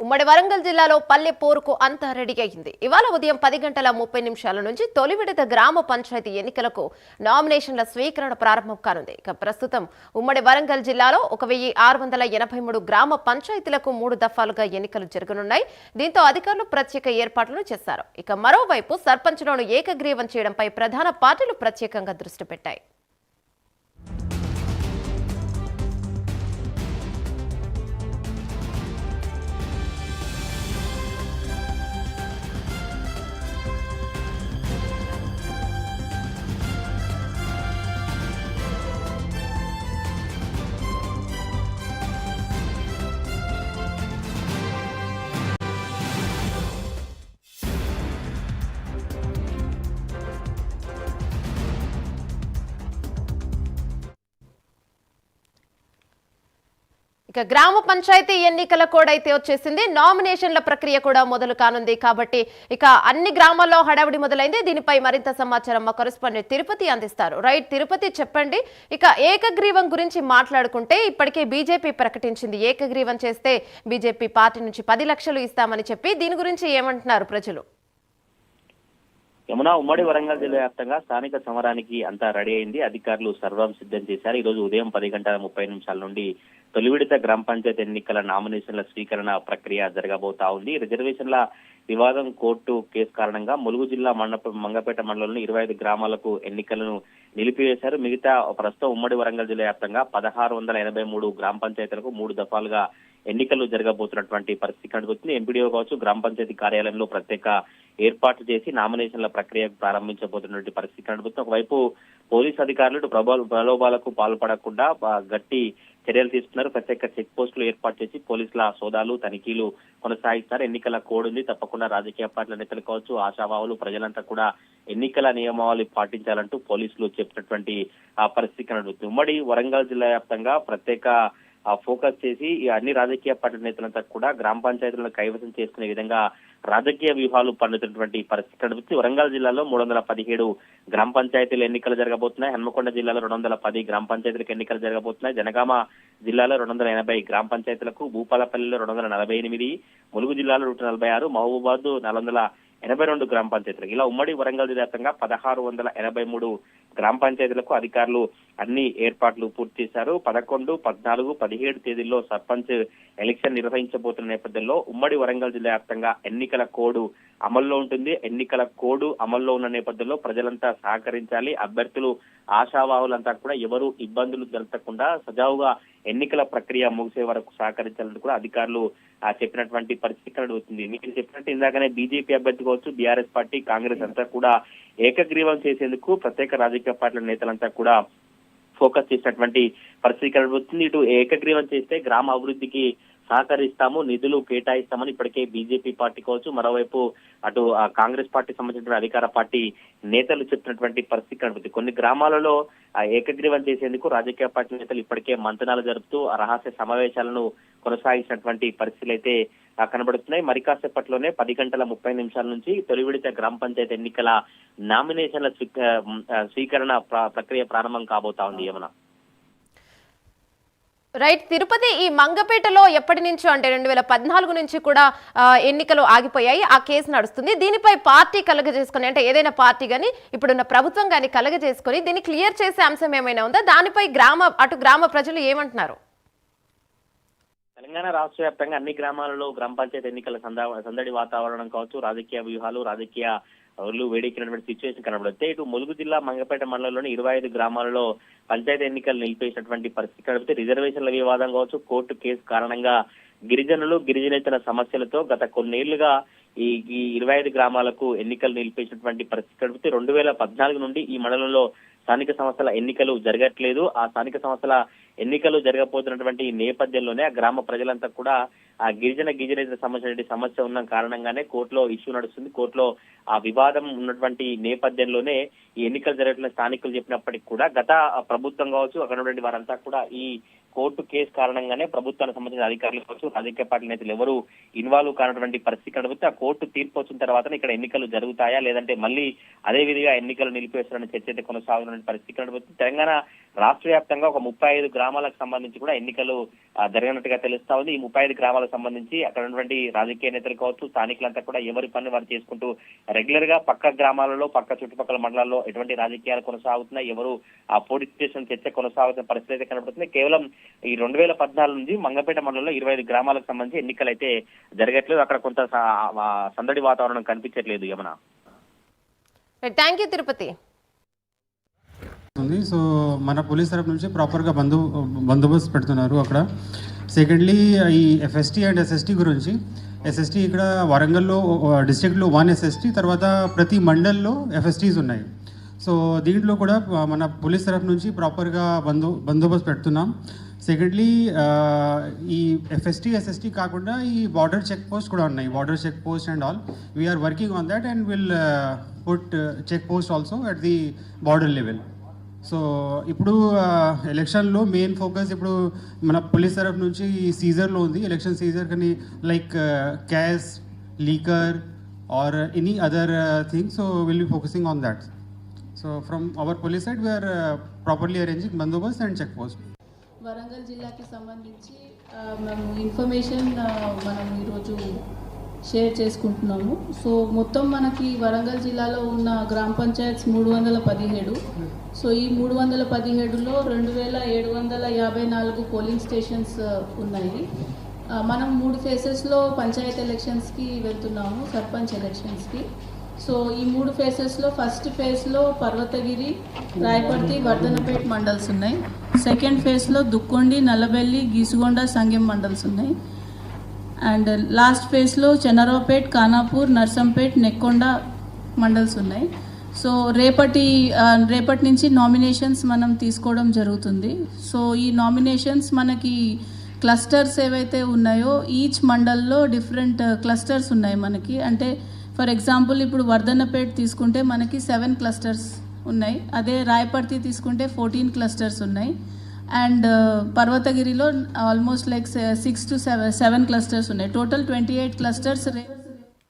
ఉమ్మడి వరంగల్ జిల్లాలో పల్లె పోరుకు అంతా రెడీ అయింది. ఇవాళ ఉదయం పది గంటల ముప్పై నిమిషాల నుంచి తొలి విడత గ్రామ పంచాయతీ ఎన్నికలకు నామినేషన్ల స్వీకరణ ప్రారంభం కానుంది. ఇక ప్రస్తుతం ఉమ్మడి వరంగల్ జిల్లాలో ఒక వెయ్యి ఆరు వందల ఎనభై మూడు గ్రామ పంచాయతీలకు మూడు దఫాలుగా ఎన్నికలు జరగనున్నాయి. దీంతో అధికారులు ప్రత్యేక ఏర్పాట్లను చేశారు. ఇక మరోవైపు సర్పంచ్లను ఏకగ్రీవం చేయడంపై ప్రధాన పార్టీలు ప్రత్యేకంగా దృష్టి పెట్టాయి. ఇక గ్రామ పంచాయతీ ఎన్నికల కోడ్ అయితే వచ్చేసింది. నామినేషన్ల ప్రక్రియ కూడా మొదలు కానుంది. కాబట్టి ఇక అన్ని గ్రామాల్లో హడావిడి మొదలైంది. దీనిపై మరింత సమాచారం మా కరెస్పాండెంట్ తిరుపతి అందిస్తారు. రైట్ తిరుపతి చెప్పండి. ఇక ఏకగ్రీవం గురించి మాట్లాడుకుంటే ఇప్పటికే బీజేపీ ప్రకటించింది. ఏకగ్రీవం చేస్తే బీజేపీ పార్టీ నుంచి పది లక్షలు ఇస్తామని చెప్పి దీని గురించి ఏమంటున్నారు ప్రజలు? యమున ఉమ్మడి వరంగల్ జిల్లా వ్యాప్తంగా స్థానిక సమరానికి అంతా రెడీ అయింది. అధికారులు సర్వం సిద్ధం చేశారు. ఈ రోజు ఉదయం పది గంటల ముప్పై నిమిషాల నుండి తొలి విడత గ్రామ పంచాయతీ ఎన్నికల నామినేషన్ల స్వీకరణ ప్రక్రియ జరగబోతా ఉంది. రిజర్వేషన్ల వివాదం కోర్టు కేసు కారణంగా ములుగు జిల్లా మండప మంగపేట మండలంలోని ఇరవై ఐదు గ్రామాలకు ఎన్నికలను నిలిపివేశారు. మిగతా ప్రస్తుతం ఉమ్మడి వరంగల్ జిల్లా వ్యాప్తంగా పదహారు వందల ఎనభై మూడు గ్రామ పంచాయతీలకు మూడు దఫాలుగా ఎన్నికలు జరగబోతున్నటువంటి పరిస్థితి కనబడుతుంది ఎంపీడీఓ కావచ్చు గ్రామ పంచాయతీ కార్యాలయంలో ప్రత్యేక ఏర్పాట్లు చేసి నామినేషన్ల ప్రక్రియ ప్రారంభించబోతున్నటువంటి పరిస్థితి కనబడుతుంది ఒకవైపు పోలీస్ అధికారులు ప్రబల ప్రలోభాలకు పాల్పడకుండా గట్టి చర్యలు తీసుకున్నారు. ప్రత్యేక చెక్ పోస్టులు ఏర్పాటు చేసి పోలీసుల సోదాలు తనిఖీలు కొనసాగిస్తారు. ఎన్నికల కోడ్ ఉంది. తప్పకుండా రాజకీయ పార్టీల నేతలు కావచ్చు ఆశావాహులు ప్రజలంతా కూడా ఎన్నికల నియమావళి పాటించాలంటూ పోలీసులు చెప్పినటువంటి ఆ పరిస్థితి కనబడుతుంది ఉమ్మడి వరంగల్ జిల్లా వ్యాప్తంగా ప్రత్యేక ఫోకస్ చేసి అన్ని రాజకీయ పార్టీ నేతలంతా కూడా గ్రామ పంచాయతీలను కైవసం చేసుకునే విధంగా రాజకీయ వ్యూహాలు పండుతున్నటువంటి పరిస్థితి కనిపిస్తుంది. వరంగల్ జిల్లాలో మూడు వందల పదిహేడు గ్రామ పంచాయతీలు ఎన్నికలు జరగబోతున్నాయి. హన్మకొండ జిల్లాలో రెండు వందల పది గ్రామ పంచాయతీలకు ఎన్నికలు జరగబోతున్నాయి. జనగామ జిల్లాలో రెండు వందల ఎనభై గ్రామ పంచాయతీలకు భూపాలపల్లిలో రెండు వందల నలభై ఎనిమిది ములుగు జిల్లాలో నూట నలభై ఆరు మహబూబాద్ నాలుగు వందల ఎనభై రెండు గ్రామ పంచాయతీలకు. ఇలా ఉమ్మడి వరంగల్ జిల్లా వ్యాప్తంగా పదహారు వందల ఎనభై మూడు గ్రామ పంచాయతీలకు అధికారులు అన్ని ఏర్పాట్లు పూర్తి చేశారు. పదకొండు పద్నాలుగు పదిహేడు తేదీల్లో సర్పంచ్ ఎలక్షన్ నిర్వహించబోతున్న నేపథ్యంలో ఉమ్మడి వరంగల్ జిల్లా వ్యాప్తంగా ఎన్నికల కోడ్ అమల్లో ఉంటుంది. ఎన్నికల కోడ్ అమల్లో ఉన్న నేపథ్యంలో ప్రజలంతా సహకరించాలి. అభ్యర్థులు ఆశావాహులంతా కూడా ఎవరు ఇబ్బందులు జరగకుండా సజావుగా ఎన్నికల ప్రక్రియ ముగిసే వరకు సహకరించాలని కూడా అధికారులు చెప్పినటువంటి పరిస్థితి కనబడుతుంది మీరు చెప్పినట్టు ఇందాకనే బీజేపీ అభ్యర్థి కావచ్చు బీఆర్ఎస్ పార్టీ కాంగ్రెస్ అంతా కూడా ఏకగ్రీవం చేసేందుకు ప్రత్యేక రాజకీయ పార్టీల నేతలంతా కూడా ఫోకస్ చేసినటువంటి పరిస్థితి కనబడుతుంది ఇటు ఏకగ్రీవం చేస్తే గ్రామ అభివృద్ధికి సహకరిస్తాము నిధులు కేటాయిస్తామని ఇప్పటికే బీజేపీ పార్టీ కావచ్చు మరోవైపు అటు ఆ, కాంగ్రెస్ పార్టీ సంబంధించిన అధికార పార్టీ నేతలు చెప్పినటువంటి పరిస్థితి కనబడుతుంది. కొన్ని గ్రామాలలో ఏకగ్రీవం చేసేందుకు రాజకీయ పార్టీ నేతలు ఇప్పటికే మంతనాలు జరుపుతూ రహస్య సమావేశాలను కొనసాగించినటువంటి పరిస్థితులు అయితే కనబడుతున్నాయి. మరి కాసేపట్లోనే పది గంటల ముప్పై నిమిషాల నుంచి తొలి విడత గ్రామ పంచాయతీ ఎన్నికల నామినేషన్ల స్వీకరణ ప్ర- ప్రక్రియ ప్రారంభం కాబోతా ఉంది ఏమన్నా రైట్ తిరుపతి ఈ మంగపేటలో ఎప్పటి నుంచో అంటే రెండు వేల పద్నాలుగు నుంచి కూడా ఎన్నికలు ఆగిపోయాయి. ఆ కేసు నడుస్తుంది. దీనిపై పార్టీ కలగజేసుకొని అంటే ఏదైనా పార్టీ కానీ ఇప్పుడున్న ప్రభుత్వం కానీ కలగజేసుకొని దీన్ని క్లియర్ చేసే అంశం ఏమైనా ఉందా? దానిపై గ్రామ అటు గ్రామ ప్రజలు ఏమంటున్నారు? తెలంగాణ రాష్ట్ర వ్యాప్తంగా అన్ని గ్రామాలలో గ్రామ పంచాయతీ ఎన్నికల సందడి వాతావరణం కావచ్చు రాజకీయ వ్యూహాలు రాజకీయ ఊర్లు వేడెక్కినటువంటి సిచ్యువేషన్ కనబడుతుంది ఇటు ములుగు జిల్లా మంగపేట మండలంలోని ఇరవై ఐదు గ్రామాలలో పంచాయతీ ఎన్నికలు నిలిపేసినటువంటి పరిస్థితి కనబడితే రిజర్వేషన్ల వివాదం కావచ్చు కోర్టు కేసు కారణంగా గిరిజనులు గిరిజనేతల సమస్యలతో గత కొన్నేళ్ళుగా ఈ ఈ ఇరవై ఐదు గ్రామాలకు ఎన్నికలు నిలిపేసినటువంటి పరిస్థితి కనిపితే రెండు వేల పద్నాలుగు నుండి ఈ మండలంలో స్థానిక సంస్థల ఎన్నికలు జరగట్లేదు. ఆ స్థానిక సంస్థల ఎన్నికలు జరగబోతున్నటువంటి ఈ నేపథ్యంలోనే ఆ గ్రామ ప్రజలంతా కూడా ఆ గిరిజన గిరిజన సంబంధించిన సమస్య ఉన్న కారణంగానే కోర్టులో ఇష్యూ నడుస్తుంది. కోర్టులో ఆ వివాదం ఉన్నటువంటి నేపథ్యంలోనే ఈ ఎన్నికలు జరగట్ల స్థానికులు చెప్పినప్పటికీ కూడా గత ప్రభుత్వం కావచ్చు అక్కడ ఉన్నటువంటి వారంతా కూడా ఈ కోర్టు కేసు కారణంగానే ప్రభుత్వానికి సంబంధించిన అధికారులు కావచ్చు రాజకీయ పార్టీ నేతలు ఎవరు ఇన్వాల్వ్ కానటువంటి పరిస్థితి కనబడితే ఆ కోర్టు తీర్పు వచ్చిన తర్వాత ఇక్కడ ఎన్నికలు జరుగుతాయా? లేదంటే మళ్ళీ అదే విధిగా ఎన్నికలు నిలిపేస్తారని చర్చ అయితే కొనసాగుతున్న పరిస్థితి కనబడుతుంది. తెలంగాణ రాష్ట్ర వ్యాప్తంగా ఒక ముప్పై ఐదు గ్రామాలకు సంబంధించి కూడా ఎన్నికలు జరిగినట్టుగా తెలుస్తా ఉంది. ఈ ముప్పై ఐదు గ్రామాలకు సంబంధించి అక్కడ ఉన్నటువంటి రాజకీయ నేతలు కావచ్చు స్థానికులంతా కూడా ఎవరి పని వారు చేసుకుంటూ రెగ్యులర్గా పక్క గ్రామాలలో పక్క చుట్టుపక్కల మండలాల్లో ఎటువంటి రాజకీయాలు కొనసాగుతున్నాయి? ఎవరు ఆ పోటీ స్టేషన్ చర్చ కొనసాగుతున్న పరిస్థితి అయితే కనబడుతుంది. కేవలం ఈ రెండు వేల పద్నాలుగు నుంచి మంగపేట మండలంలో ఇరవై ఐదు గ్రామాలకు సంబంధించి ఎన్నికలు అయితే జరగట్లేదు అక్కడ కొంత సందడి వాతావరణం కనిపించట్లేదు యమున. Thank you Tirupati. ఉంది. సో మన పోలీస్ తరఫు నుంచి ప్రాపర్గా బందో బందోబస్తు పెడుతున్నారు అక్కడ. సెకండ్లీ ఈ ఎఫ్ఎస్టీ అండ్ ఎస్ఎస్టీ గురించి. ఎస్ఎస్టీ ఇక్కడ వరంగల్లో డిస్ట్రిక్ట్లో వన్ ఎస్ఎస్టీ తర్వాత ప్రతి మండల్లో ఎఫ్ఎస్టీస్ ఉన్నాయి. సో దీంట్లో కూడా మన పోలీస్ తరఫు నుంచి ప్రాపర్గా బందో బందోబస్తు పెడుతున్నాం. సెకండ్లీ ఈ ఎఫ్ఎస్టీ ఎస్ఎస్టీ కాకుండా ఈ బార్డర్ చెక్ పోస్ట్ కూడా ఉన్నాయి. Border check post and all we're working on that and will put check post also at the border level so ఇప్పుడు ఎలక్షన్లో మెయిన్ ఫోకస్ ఇప్పుడు మన పోలీస్ తరఫు నుంచి ఈ సీజర్లో ఉంది. ఎలక్షన్ సీజర్ కానీ like cash liquor or any other thing so will be focusing on that so from our police side we're properly arranging Bandobast and check post Warangal జిల్లాకి సంబంధించి మేము ఇన్ఫర్మేషన్ మనం ఈరోజు షేర్ చేసుకుంటున్నాము. సో మొత్తం మనకి వరంగల్ జిల్లాలో ఉన్న గ్రామ పంచాయత్స్ మూడు వందల పదిహేడు. సో ఈ మూడు వందల పదిహేడులో రెండు వేల ఏడు వందల యాభై నాలుగు పోలింగ్ స్టేషన్స్ ఉన్నాయి. మనం మూడు ఫేసెస్లో పంచాయత్ ఎలక్షన్స్కి వెళ్తున్నాము సర్పంచ్ ఎలక్షన్స్కి సో ఈ మూడు ఫేసెస్లో ఫస్ట్ ఫేజ్లో పర్వతగిరి రాయపర్తి వర్ధనపేట్ మండల్స్ ఉన్నాయి. సెకండ్ ఫేజ్లో దుక్కొండి నల్లబెల్లి గీసుగొండ సంగెం మండల్స్ ఉన్నాయి. అండ్ లాస్ట్ ఫేజ్లో చెన్నరావుపేట్ ఖానాపూర్ నర్సంపేట్ నెక్కొండ మండల్స్ ఉన్నాయి. సో రేపటి రేపటి నుంచి నామినేషన్స్ మనం తీసుకోవడం జరుగుతుంది. సో ఈ నామినేషన్స్ మనకి క్లస్టర్స్ ఏవైతే ఉన్నాయో ఈచ్ మండల్లో డిఫరెంట్ క్లస్టర్స్ ఉన్నాయి మనకి. అంటే ఫర్ ఎగ్జాంపుల్ ఇప్పుడు వర్ధన్నపేట్ తీసుకుంటే మనకి సెవెన్ క్లస్టర్స్ ఉన్నాయి. అదే రాయపర్తి తీసుకుంటే ఫోర్టీన్ క్లస్టర్స్ ఉన్నాయి. And uh, పర్వతగిరిలో almost like six to seven seven clusters ఉన్నాయి. Total twenty eight clusters